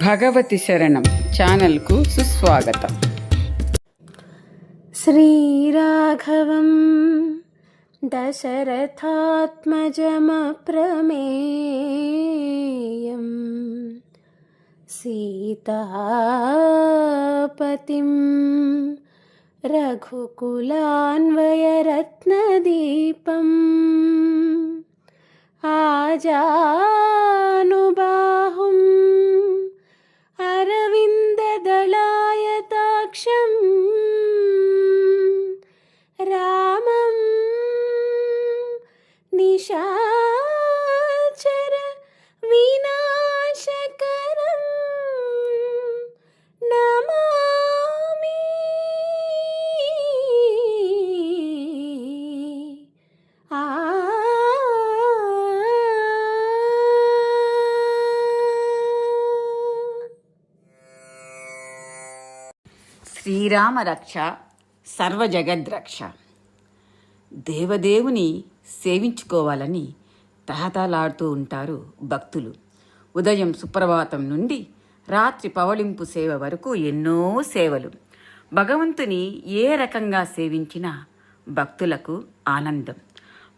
భగవతి శరణం ఛానల్కు సుస్వాగతం. శ్రీరాఘవం దశరథాత్మజమప్రమేయం సీతాపతిం రఘుకులాన్వయరత్నదీపం ఆజా శ్రీరామ రక్ష సర్వజగద్రక్ష. దేవదేవుని సేవించుకోవాలని తహతలాడుతూ ఉంటారు భక్తులు. ఉదయం సుప్రభాతం నుండి రాత్రి పవళింపు సేవ వరకు ఎన్నో సేవలు. భగవంతుని ఏ రకంగా సేవించినా భక్తులకు ఆనందం.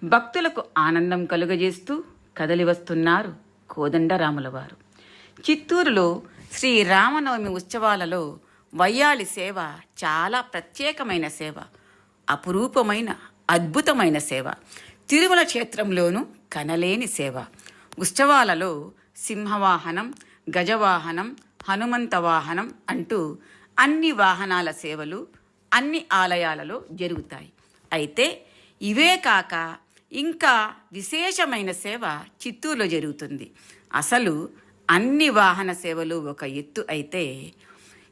భక్తులకు ఆనందం కలుగజేస్తూ కదలి వస్తున్నారు కోదండరాముల వారు చిత్తూరులో శ్రీ రామనవమి ఉత్సవాలలో వయ్యాలి సేవ చాలా ప్రత్యేకమైన సేవ అపురూపమైన అద్భుతమైన సేవ. తిరుమల క్షేత్రంలోనూ కనలేని సేవ. ఉత్సవాలలో సింహవాహనం గజవాహనం హనుమంత వాహనం అంటూ అన్ని వాహనాల సేవలు అన్ని ఆలయాలలో జరుగుతాయి. అయితే ఇవే కాక ఇంకా విశేషమైన సేవ చిత్తూరులో జరుగుతుంది. అసలు అన్ని వాహన సేవలు ఒక ఎత్తు అయితే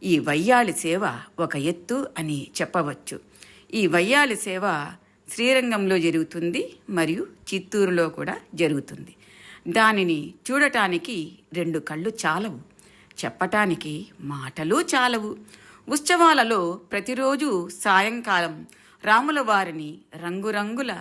ఈ వయ్యాలి సేవ ఒక ఎత్తు అని చెప్పవచ్చు. ఈ వయ్యాలి సేవ శ్రీరంగంలో జరుగుతుంది మరియు చిత్తూరులో కూడా జరుగుతుంది. దానిని చూడటానికి రెండు కళ్ళు చాలవు. చెప్పటానికి మాటలు చాలవు. ఉత్సవాలలో ప్రతిరోజు సాయంకాలం రాముల వారిని రంగురంగుల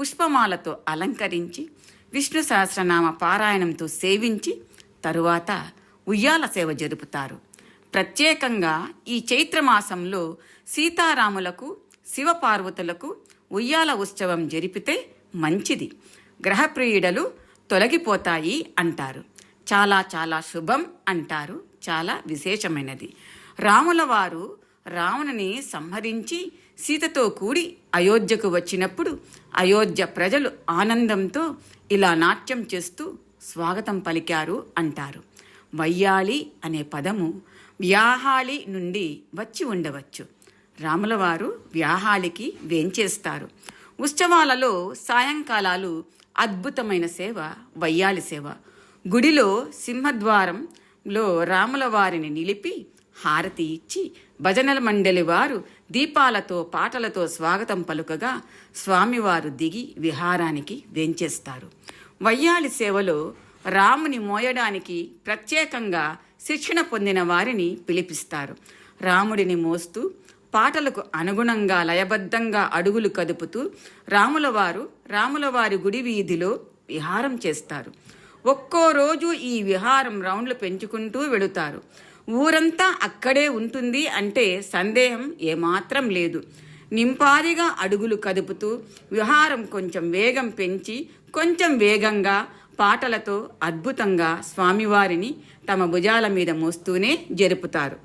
పుష్పమాలతో అలంకరించి విష్ణు సహస్రనామ పారాయణంతో సేవించి తరువాత ఉయ్యాల సేవ జరుపుతారు. ప్రత్యేకంగా ఈ చైత్రమాసంలో సీతారాములకు శివపార్వతులకు ఉయ్యాల ఉత్సవం జరిపితే మంచిది. గ్రహప్రియుడలు తొలగిపోతాయి అంటారు. చాలా చాలా శుభం అంటారు. చాలా విశేషమైనది. రాముల వారు రావణుని సంహరించి సీతతో కూడి అయోధ్యకు వచ్చినప్పుడు అయోధ్య ప్రజలు ఆనందంతో ఇలా నాట్యం చేస్తూ స్వాగతం పలికారు అంటారు. వయ్యాళి అనే పదము వ్యాహాళి నుండి వచ్చి ఉండవచ్చు. రాములవారు వ్యాహాళికి వేంచేస్తారు. ఉత్సవాలలో సాయంకాలాలు అద్భుతమైన సేవ వయ్యాలి సేవ. గుడిలో సింహద్వారంలో రాముల వారిని నిలిపి హారతి ఇచ్చి భజనల మండలి వారు దీపాలతో పాటలతో స్వాగతం పలుకగా స్వామివారు దిగి విహారానికి వేంచేస్తారు. వయ్యాలి సేవలో రాముని మోయడానికి ప్రత్యేకంగా శిక్షణ పొందిన వారిని పిలిపిస్తారు. రాముడిని మోస్తూ పాటలకు అనుగుణంగా లయబద్ధంగా అడుగులు కదుపుతూ రాములవారు రాములవారి గుడి వీధిలో విహారం చేస్తారు. ఒక్కో రోజు ఈ విహారం రౌండ్లు పెంచుకుంటూ వెళుతారు. ఊరంతా అక్కడే ఉంటుంది అంటే సందేహం ఏమాత్రం లేదు. నింపాదిగా అడుగులు కదుపుతూ విహారం కొంచెం వేగం పెంచి కొంచెం వేగంగా పాటలతో అద్భుతంగా స్వామివారిని తమ భుజాల మీద మోస్తూనే జరుపుతారు.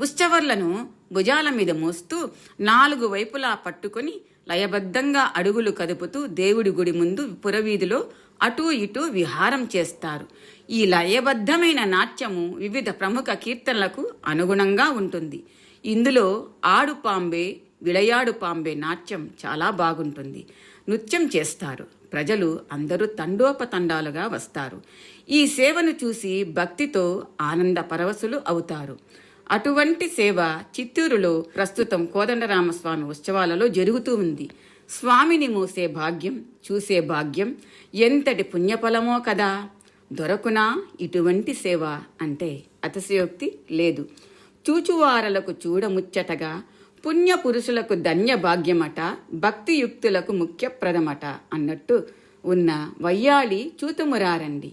ఉత్సవర్లను భుజాల మీద మోస్తూ నాలుగు వైపులా పట్టుకొని లయబద్ధంగా అడుగులు కదుపుతూ దేవుడి గుడి ముందు పురవీధిలో అటూ ఇటూ విహారం చేస్తారు. ఈ లయబద్ధమైన నాట్యము వివిధ ప్రముఖ కీర్తనలకు అనుగుణంగా ఉంటుంది. ఇందులో ఆడు పాంబే విడయాడు పాంబే నాట్యం చాలా బాగుంటుంది. నృత్యం చేస్తారు. ప్రజలు అందరూ తండోపతండాలుగా వస్తారు. ఈ సేవను చూసి భక్తితో ఆనంద పరవశులు అవుతారు. అటువంటి సేవ చిత్తూరులో ప్రస్తుతం కోదండరామస్వామి ఉత్సవాలలో జరుగుతూ ఉంది. స్వామిని మోసే భాగ్యం చూసే భాగ్యం ఎంతటి పుణ్యఫలమో కదా! దొరకునా ఇటువంటి సేవ అంటే అతిశయోక్తి లేదు. చూచువారలకు చూడముచ్చటగా పుణ్య పురుషులకు ధన్య భాగ్యమట భక్తియుక్తులకు ముఖ్యప్రదమట అన్నట్టు ఉన్న వయ్యాళి చూతుమురారండి.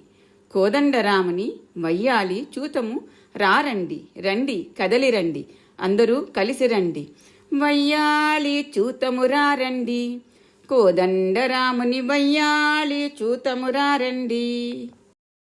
కోదండరాముని వయ్యాలి చూతము రారండి. రండి కదలిరండి. అందరూ కలిసి రండి. వయ్యాలి చూతము రారండి. కోదండరాముని వయ్యాలి చూతము రారండి.